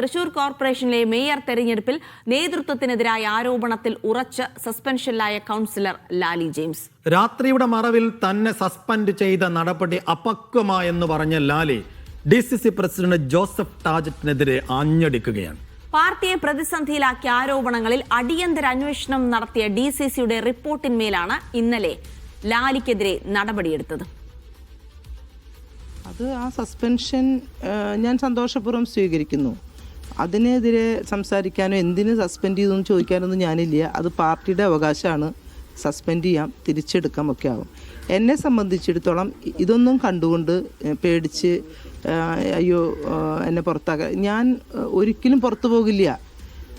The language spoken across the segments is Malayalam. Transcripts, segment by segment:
തൃശൂർ കോർപ്പറേഷനിലെ മേയർ തെരഞ്ഞെടുപ്പിൽ നേതൃത്വത്തിനെതിരായ ആരോപണത്തിൽ ഉറച്ച് സസ്പെൻഷനിലായ കൗൺസിലർ ലാലി ജെയിംസ്. രാത്രിയുടെ മറവിൽ തന്നെ സസ്പെൻഡ് ചെയ്ത നടപടി അപക്വമായെന്ന് പറഞ്ഞ Lali D C C president Joseph ടാജറ്റിനെതിരെ ആഞ്ഞടിക്കുകയാണ്. പാർട്ടിയെ പ്രതിസന്ധിയിലാക്കിയ ആരോപണങ്ങളിൽ അടിയന്തര അന്വേഷണം നടത്തിയ ഡി സി സിയുടെ റിപ്പോർട്ടിന്മേലാണ് ഇന്നലെ ലാലിക്കെതിരെ നടപടിയെടുത്തത്. അത് ആ സസ്പെൻഷൻ ഞാൻ സന്തോഷപൂർവം സ്വീകരിക്കുന്നു. അതിനെതിരെ സംസാരിക്കാനോ എന്തിനു സസ്പെൻഡ് ചെയ്തു എന്ന് ചോദിക്കാനൊന്നും ഞാനില്ല. അത് പാർട്ടിയുടെ അവകാശമാണ്. സസ്പെൻഡ് ചെയ്യാം തിരിച്ചെടുക്കാം ഒക്കെ ആവും. എന്നെ സംബന്ധിച്ചിടത്തോളം ഇതൊന്നും കണ്ടുകൊണ്ട് പേടിച്ച് അയ്യോ എന്നെ പുറത്താക്കാൻ ഞാൻ ഒരിക്കലും പുറത്തു പോകില്ല.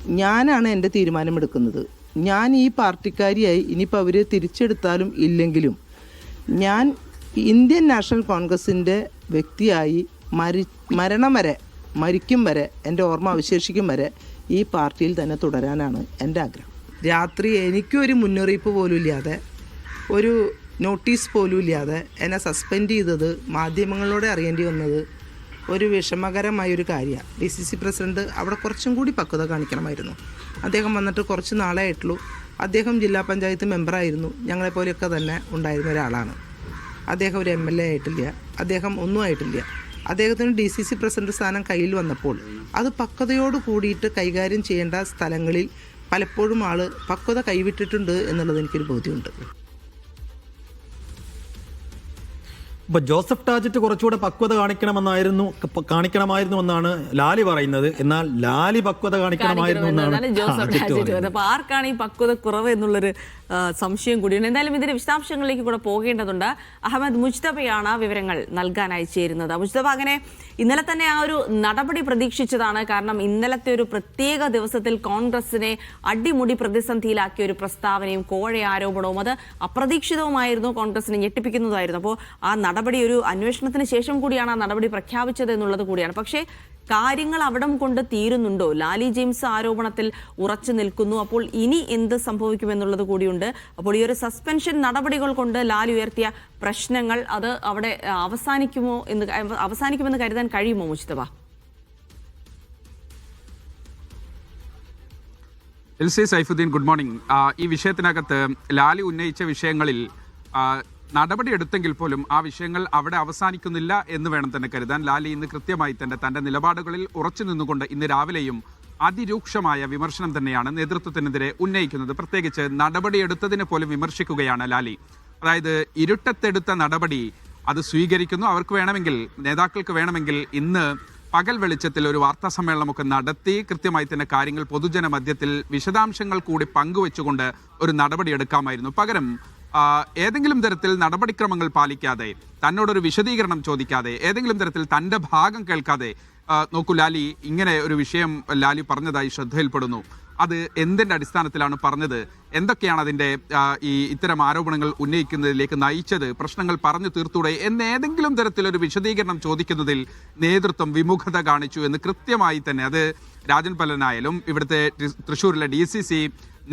ഞാനാണ് എന്റെ തീരുമാനമെടുക്കുന്നത്. ഞാൻ ഈ പാർട്ടിക്കാരിയായി ഇനിയിപ്പോൾ അവർ തിരിച്ചെടുത്താലും ഇല്ലെങ്കിലും ഞാൻ ഇന്ത്യൻ നാഷണൽ കോൺഗ്രസിന്റെ വ്യക്തിയായി മരി മരണം വരെ മരിക്കും വരെ എന്റെ ഓർമ്മ അവശേഷിക്കും വരെ ഈ പാർട്ടിയിൽ തന്നെ തുടരാനാണ് എന്റെ ആഗ്രഹം. രാത്രി എനിക്കൊരു മുന്നറിയിപ്പ് പോലും ഇല്ലാതെ ഒരു നോട്ടീസ് പോലും ഇല്ലാതെ എന്നെ സസ്പെൻഡ് ചെയ്തത് മാധ്യമങ്ങളോടെ അറിയേണ്ടി വന്നത് ഒരു വിഷമകരമായ ഒരു കാര്യമാണ്. ഡി സി സി പ്രസിഡന്റ് അവിടെ കുറച്ചും കൂടി പക്വത കാണിക്കണമായിരുന്നു. അദ്ദേഹം വന്നിട്ട് കുറച്ച് നാളെ ആയിട്ടുള്ളൂ അദ്ദേഹം ജില്ലാ പഞ്ചായത്ത് മെമ്പറായിരുന്നു. ഞങ്ങളെപ്പോലെയൊക്കെ തന്നെ ഉണ്ടായിരുന്ന ഒരാളാണ്. അദ്ദേഹം ഒരു എം എൽ എ ആയിട്ടില്ല. അദ്ദേഹം ഒന്നും ആയിട്ടില്ല. അദ്ദേഹത്തിന് ഡി സി സി പ്രസിഡന്റ് സ്ഥാനം കയ്യിൽ വന്നപ്പോൾ അത് പക്വതയോട് കൂടിയിട്ട് കൈകാര്യം ചെയ്യേണ്ട സ്ഥലങ്ങളിൽ പലപ്പോഴും ആൾ പക്വത കൈവിട്ടിട്ടുണ്ട് എന്നുള്ളത് എനിക്കൊരു ബോധ്യമുണ്ട്. ഇപ്പൊ ജോസഫ് ടാജറ്റ് കുറച്ചുകൂടെ പക്വത കാണിക്കണമെന്നായിരുന്നു കാണിക്കണമായിരുന്നു എന്നാണ് ലാലി പറയുന്നത്. എന്നാൽ ലാലി പക്വത കാണിക്കണമായിരുന്നു എന്നാണ് ജോസഫ് ടാജറ്റ്. അപ്പൊ ആർക്കാണ് ഈ പക്വത കുറവ് എന്നുള്ളൊരു സംശയം കൂടിയുണ്ട് എന്തായാലും ഇതിന്റെ വിശദാംശങ്ങളിലേക്ക് കൂടെ പോകേണ്ടതുണ്ട്. അഹമ്മദ് മുജ്തബയാണ് വിവരങ്ങൾ നൽകാനായി ചേരുന്നത്. മുജ്തബ അങ്ങനെ ഇന്നലെ തന്നെ ആ ഒരു നടപടി പ്രതീക്ഷിച്ചതാണ്. കാരണം ഇന്നലത്തെ ഒരു പ്രത്യേക ദിവസത്തിൽ കോൺഗ്രസിനെ അടിമുടി പ്രതിസന്ധിയിലാക്കിയ ഒരു പ്രസ്താവനയും കോഴ ആരോപണവും അത് അപ്രതീക്ഷിതവുമായിരുന്നു. കോൺഗ്രസിനെ ഞെട്ടിപ്പിക്കുന്നതായിരുന്നു. അപ്പോൾ ആ നടപടി ഒരു അന്വേഷണത്തിന് ശേഷം കൂടിയാണ് ആ നടപടി പ്രഖ്യാപിച്ചത് എന്നുള്ളത് കൂടിയാണ്. പക്ഷേ കാര്യങ്ങൾ അവിടം കൊണ്ട് തീരുന്നുണ്ടോ? ലാലി ജെയിംസ് ആരോപണത്തിൽ ഉറച്ചു നിൽക്കുന്നു. അപ്പോൾ ഇനി എന്ത് സംഭവിക്കുമെന്നുള്ളത് കൂടിയുണ്ട്. അപ്പോൾ ഈ ഒരു സസ്പെൻഷൻ നടപടികൾ കൊണ്ട് ലാലി ഉയർത്തിയ പ്രശ്നങ്ങൾ അത് അവിടെ അവസാനിക്കുമോ എന്ന് അവസാനിക്കുമെന്ന് കരുതാൻ കഴിയുമോ മുച്ചിതവ L C Saifuddin good morning. ഈ വിഷയത്തിനകത്ത് ലാലി ഉന്നയിച്ച വിഷയങ്ങളിൽ നടപടിയെടുത്തെങ്കിൽ പോലും ആ വിഷയങ്ങൾ അവിടെ അവസാനിക്കുന്നില്ല എന്ന് വേണം തന്നെ കരുതാൻ. ലാലി ഇന്ന് കൃത്യമായി തന്നെ തന്റെ നിലപാടുകളിൽ ഉറച്ചു നിന്നുകൊണ്ട് ഇന്ന് രാവിലെയും അതിരൂക്ഷമായ വിമർശനം തന്നെയാണ് നേതൃത്വത്തിനെതിരെ ഉന്നയിക്കുന്നത്. പ്രത്യേകിച്ച് നടപടിയെടുത്തതിനെ പോലും വിമർശിക്കുകയാണ് ലാലി. അതായത് ഇരുട്ടത്തെടുത്ത നടപടി അത് സ്വീകരിക്കുന്നു. അവർക്ക് വേണമെങ്കിൽ നേതാക്കൾക്ക് വേണമെങ്കിൽ ഇന്ന് പകൽ വെളിച്ചത്തിൽ ഒരു വാർത്താ സമ്മേളനമൊക്കെ നടത്തി കൃത്യമായി തന്നെ കാര്യങ്ങൾ പൊതുജന മധ്യത്തിൽ വിശദാംശങ്ങൾ കൂടി പങ്കുവെച്ചുകൊണ്ട് ഒരു നടപടി എടുക്കാമായിരുന്നു. പകരം ഏതെങ്കിലും തരത്തിൽ നടപടിക്രമങ്ങൾ പാലിക്കാതെ തന്നോടൊരു വിശദീകരണം ചോദിക്കാതെ ഏതെങ്കിലും തരത്തിൽ തന്റെ ഭാഗം കേൾക്കാതെ നോക്കൂ ലാലി ഇങ്ങനെ ഒരു വിഷയം ലാലി പറഞ്ഞതായി ശ്രദ്ധയിൽപ്പെടുന്നു. അത് എന്തിന്റെ അടിസ്ഥാനത്തിലാണ് പറഞ്ഞത്? എന്തൊക്കെയാണ് അതിന്റെ ഈ ഇത്തരം ആരോപണങ്ങൾ ഉന്നയിക്കുന്നതിലേക്ക് നയിച്ചത്? പ്രശ്നങ്ങൾ പറഞ്ഞു തീർത്തൂടെ? എന്ന് ഏതെങ്കിലും തരത്തിലൊരു വിശദീകരണം ചോദിക്കുന്നതിൽ നേതൃത്വം വിമുഖത കാണിച്ചു എന്ന് കൃത്യമായി തന്നെ അത് രാജൻ പല്ലനായാലും ഇവിടുത്തെ തൃശ്ശൂരിലെ ഡി സി സി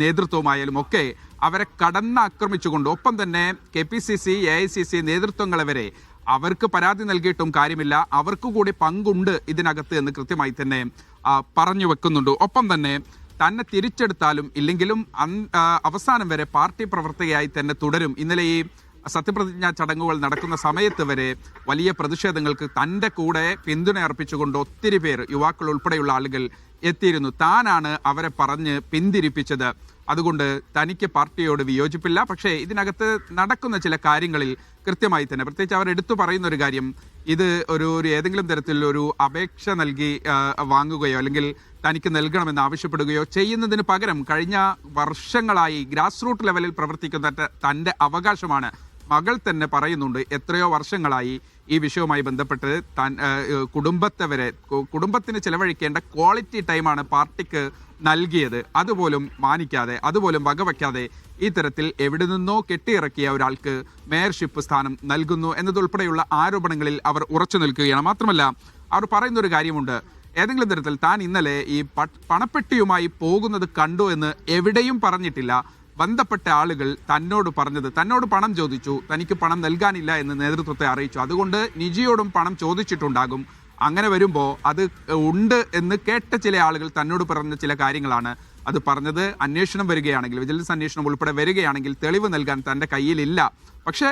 നേതൃത്വമായാലും ഒക്കെ അവരെ കടന്നാക്രമിച്ചുകൊണ്ട് ഒപ്പം തന്നെ K P C C A I C C നേതൃത്വങ്ങളെ വരെ അവർക്ക് പരാതി നൽകിയിട്ടും കാര്യമില്ല. അവർക്ക് കൂടി പങ്കുണ്ട് ഇതിനകത്ത് എന്ന് കൃത്യമായി തന്നെ പറഞ്ഞു വെക്കുന്നുണ്ട്. ഒപ്പം തന്നെ തന്നെ തിരിച്ചെടുത്താലും ഇല്ലെങ്കിലും അവസാനം വരെ പാർട്ടി പ്രവർത്തകയായി തന്നെ തുടരും. ഇന്നലെ ഈ സത്യപ്രതിജ്ഞാ ചടങ്ങുകൾ നടക്കുന്ന സമയത്ത് വരെ വലിയ പ്രതിഷേധങ്ങൾക്ക് തന്റെ കൂടെ പിന്തുണ അർപ്പിച്ചുകൊണ്ട് ഒത്തിരി പേർ യുവാക്കൾ ഉൾപ്പെടെയുള്ള ആളുകൾ എത്തിയിരുന്നു. താനാണ് അവരെ പറഞ്ഞ് പിന്തിരിപ്പിച്ചത്. അതുകൊണ്ട് തനിക്ക് പാർട്ടിയോട് വിയോജിപ്പില്ല. പക്ഷേ ഇതിനകത്ത് നടക്കുന്ന ചില കാര്യങ്ങളിൽ കൃത്യമായി തന്നെ പ്രത്യേകിച്ച് അവർ എടുത്തു പറയുന്ന ഒരു കാര്യം ഇത് ഒരു ഒരു ഏതെങ്കിലും തരത്തിൽ ഒരു അപേക്ഷ നൽകി വാങ്ങുകയോ അല്ലെങ്കിൽ തനിക്ക് നൽകണമെന്ന് ആവശ്യപ്പെടുകയോ ചെയ്യുന്നതിന് പകരം കഴിഞ്ഞ വർഷങ്ങളായി ഗ്രാസ് റൂട്ട് ലെവലിൽ പ്രവർത്തിക്കുന്ന തന്റെ അവകാശമാണ്. മകൾ തന്നെ പറയുന്നുണ്ട് എത്രയോ വർഷങ്ങളായി ഈ വിഷയവുമായി ബന്ധപ്പെട്ട് താൻ കുടുംബത്തെ വരെ കുടുംബത്തിന് ചെലവഴിക്കേണ്ട ക്വാളിറ്റി ടൈമാണ് പാർട്ടിക്ക് നൽകിയത്. അതുപോലും മാനിക്കാതെ അതുപോലും വകവയ്ക്കാതെ ഈ തരത്തിൽ എവിടെ നിന്നോ കെട്ടിയിറക്കിയ ഒരാൾക്ക് മേയർഷിപ്പ് സ്ഥാനം നൽകുന്നു എന്നതുൾപ്പെടെയുള്ള ആരോപണങ്ങളിൽ അവർ ഉറച്ചു നിൽക്കുകയാണ്. മാത്രമല്ല അവർ പറയുന്ന ഒരു കാര്യമുണ്ട്. ഏതെങ്കിലും തരത്തിൽ താൻ ഇന്നലെ ഈ പണപ്പെട്ടിയുമായി പോകുന്നത് കണ്ടു എന്ന് എവിടെയും പറഞ്ഞിട്ടില്ല. ബന്ധപ്പെട്ട ആളുകൾ തന്നോട് പറഞ്ഞത് തന്നോട് പണം ചോദിച്ചു തനിക്ക് പണം നൽകാനില്ല എന്ന് നേതൃത്വത്തെ അറിയിച്ചു. അതുകൊണ്ട് നിജിയോടും പണം ചോദിച്ചിട്ടുണ്ടാകും. അങ്ങനെ വരുമ്പോൾ അത് ഉണ്ട് എന്ന് കേട്ട ചില ആളുകൾ തന്നോട് പറഞ്ഞ ചില കാര്യങ്ങളാണ് അത് പറഞ്ഞത്. അന്വേഷണം വരികയാണെങ്കിൽ വിജിലൻസ് അന്വേഷണം ഉൾപ്പെടെ വരികയാണെങ്കിൽ തെളിവ് നൽകാൻ തന്റെ കയ്യിലില്ല. പക്ഷേ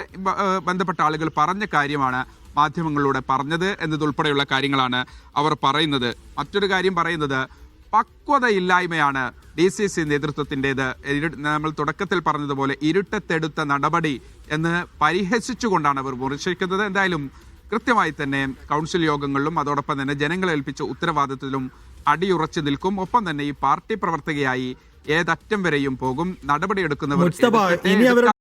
ബന്ധപ്പെട്ട ആളുകൾ പറഞ്ഞ കാര്യമാണ് മാധ്യമങ്ങളിലൂടെ പറഞ്ഞത് എന്നതുൾപ്പെടെയുള്ള കാര്യങ്ങളാണ് അവർ പറയുന്നത്. മറ്റൊരു കാര്യം പറയുന്നത് പക്വതയില്ലായ്മയാണ് ഡി സി സി നേതൃത്വത്തിന്റെത്. നമ്മൾ തുടക്കത്തിൽ പറഞ്ഞതുപോലെ ഇരുട്ടത്തെടുത്ത നടപടി എന്ന് പരിഹസിച്ചുകൊണ്ടാണ് അവർ മുറിച്ചിരിക്കുന്നത് എന്തായാലും കൃത്യമായി തന്നെ കൗൺസിൽ യോഗങ്ങളിലും അതോടൊപ്പം തന്നെ ജനങ്ങളെ ഏൽപ്പിച്ച ഉത്തരവാദിത്തത്തിലും അടിയുറച്ചു നിൽക്കും. ഒപ്പം തന്നെ ഈ പാർട്ടി പ്രവർത്തകയായി ഏതറ്റം വരെയും പോകും. നടപടിയെടുക്കുന്നവർ